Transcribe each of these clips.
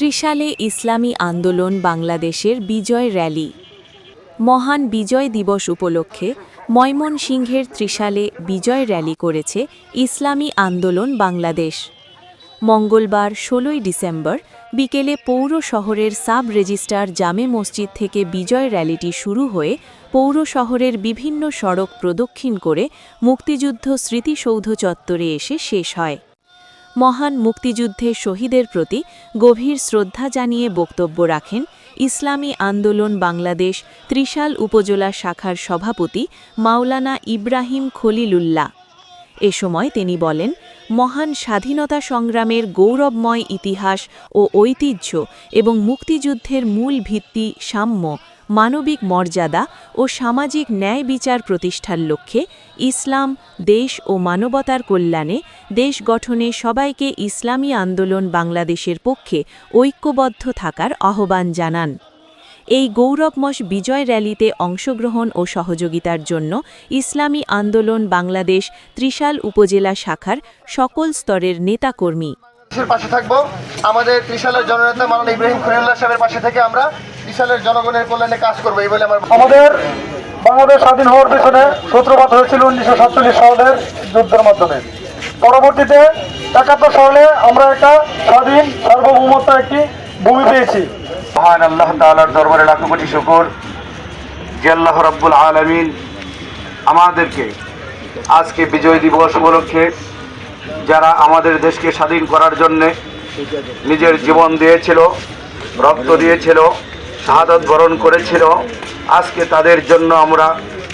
ত্রিশালে ইসলামী আন্দোলন বাংলাদেশের বিজয় র্যালি। মহান বিজয় দিবস উপলক্ষে ময়মনসিংহের ত্রিশালে বিজয় র্যালি করেছে ইসলামী আন্দোলন বাংলাদেশ। মঙ্গলবার ষোলোই ডিসেম্বর বিকেলে পৌর শহরের সাব রেজিস্ট্রার জামে মসজিদ থেকে বিজয় র্যালিটি শুরু হয়ে পৌর শহরের বিভিন্ন সড়ক প্রদক্ষিণ করে মুক্তিযুদ্ধ স্মৃতিসৌধ চত্বরে এসে শেষ হয়। মহান মুক্তিযুদ্ধে শহীদের প্রতি গভীর শ্রদ্ধা জানিয়ে বক্তব্য রাখেন ইসলামী আন্দোলন বাংলাদেশ ত্রিশাল উপজেলা শাখার সভাপতি মাওলানা ইব্রাহিম খলিলুল্লাহ। এ সময় তিনি বলেন, মহান স্বাধীনতা সংগ্রামের গৌরবময় ইতিহাস ও ঐতিহ্য এবং মুক্তিযুদ্ধের মূল ভিত্তি সাম্য মানবিক মর্যাদা ও সামাজিক ন্যায় বিচার প্রতিষ্ঠার লক্ষ্যে ইসলাম, দেশ ও মানবতার কল্যাণে দেশ গঠনে সবাইকে ইসলামী আন্দোলন বাংলাদেশের পক্ষে ঐক্যবদ্ধ থাকার আহ্বান জানান। এই গৌরবময় বিজয় র্যালিতে অংশগ্রহণ ও সহযোগিতার জন্য ইসলামী আন্দোলন বাংলাদেশ ত্রিশাল উপজেলা শাখার সকল স্তরের নেতাকর্মী। পাশে থাকব। আমাদের ত্রিশালের জননেতা মাননীয় ইব্রাহিম খলিল্লাহ সাহেবের পাশে থেকে আমরা ত্রিশালের জনগণের কল্যাণে কাজ করব এই বলে আমার আমাদের বাংলাদেশ স্বাধীন হওয়ার পেছনে সূত্রপাত হয়েছিল উনিশশো সাতচল্লিশ সালের যুদ্ধের মাধ্যমে। পরবর্তীতে একাত্তর সালে আমরা একটা স্বাধীন সার্বভৌমত্ব একটি ভূমি পেয়েছি। মহান আল্লাহ তাআলার দরবারে লাখো কোটি শুকর। যে আল্লাহ রাব্বুল আলামিন আমাদেরকে আজকে বিজয় দিবস উপলক্ষে যারা আমাদের দেশকে স্বাধীন করার জন্যে নিজের জীবন দিয়েছিল রক্ত দিয়েছিল শাহাদত বরণ করেছিল। আজকে তাদের জন্য আমরা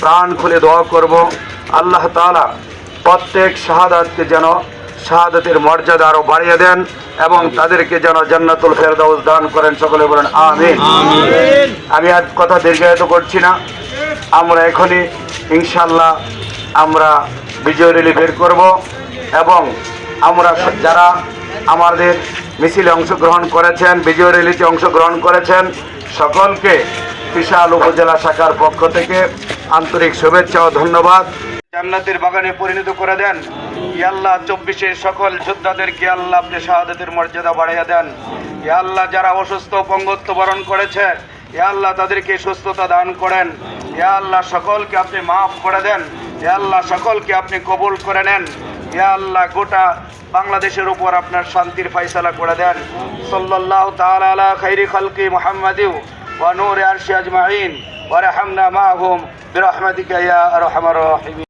প্রাণ খুলে দোয়া করব। আল্লাহ তালা প্রত্যেক শাহাদাতকে যেন শাহাদাতের মর্যাদা আরও বাড়িয়ে দেন এবং তাদেরকে যেন জান্নাতুল ফেরদাউস দান করেন। সকলে বলেন আমিন। আমি আজ কথা দীর্ঘায়িত করছি না। আমরা এখনই ইনশাল্লাহ আমরা বিজয় র্যালি বের করব এবং আমরা যারা আমাদের মিছিলে অংশগ্রহণ করেছেন, বিজয় র্যালিতে অংশগ্রহণ করেছেন। সকলকে বিশাল উপজেলা শাখার পক্ষ থেকে আন্তরিক শুভেচ্ছা ও ধন্যবাদ। জান্নাতের বাগানে পরিণত করে দেন। ইয়া আল্লাহ চব্বিশের সকল যোদ্ধাদেরকে আল্লাহ আপনি শাহাদাতের মর্যাদা বাড়িয়ে দেন। আল্লাহ যারা অসুস্থ পঙ্গত্ব বরণ করেছে আল্লাহ তাদেরকে সুস্থতা দান করেন। আল্লাহ সকলকে আপনি মাফ করে দেন। আল্লাহ সকলকে আপনি কবুল করে নেন। আল্লাহ, গোটা বাংলাদেশের উপর আপনার শান্তির ফয়সালা করে দেন। সাল্লাল্লাহু তাআলা আলা খাইরি খালকি মুহাম্মাদিউ ওয়া নূরি আরশি আজমাইন। ওয়া রাহমনা মাহুম। বিরহমাতিকা ইয়া আরহামার রাহিমিন।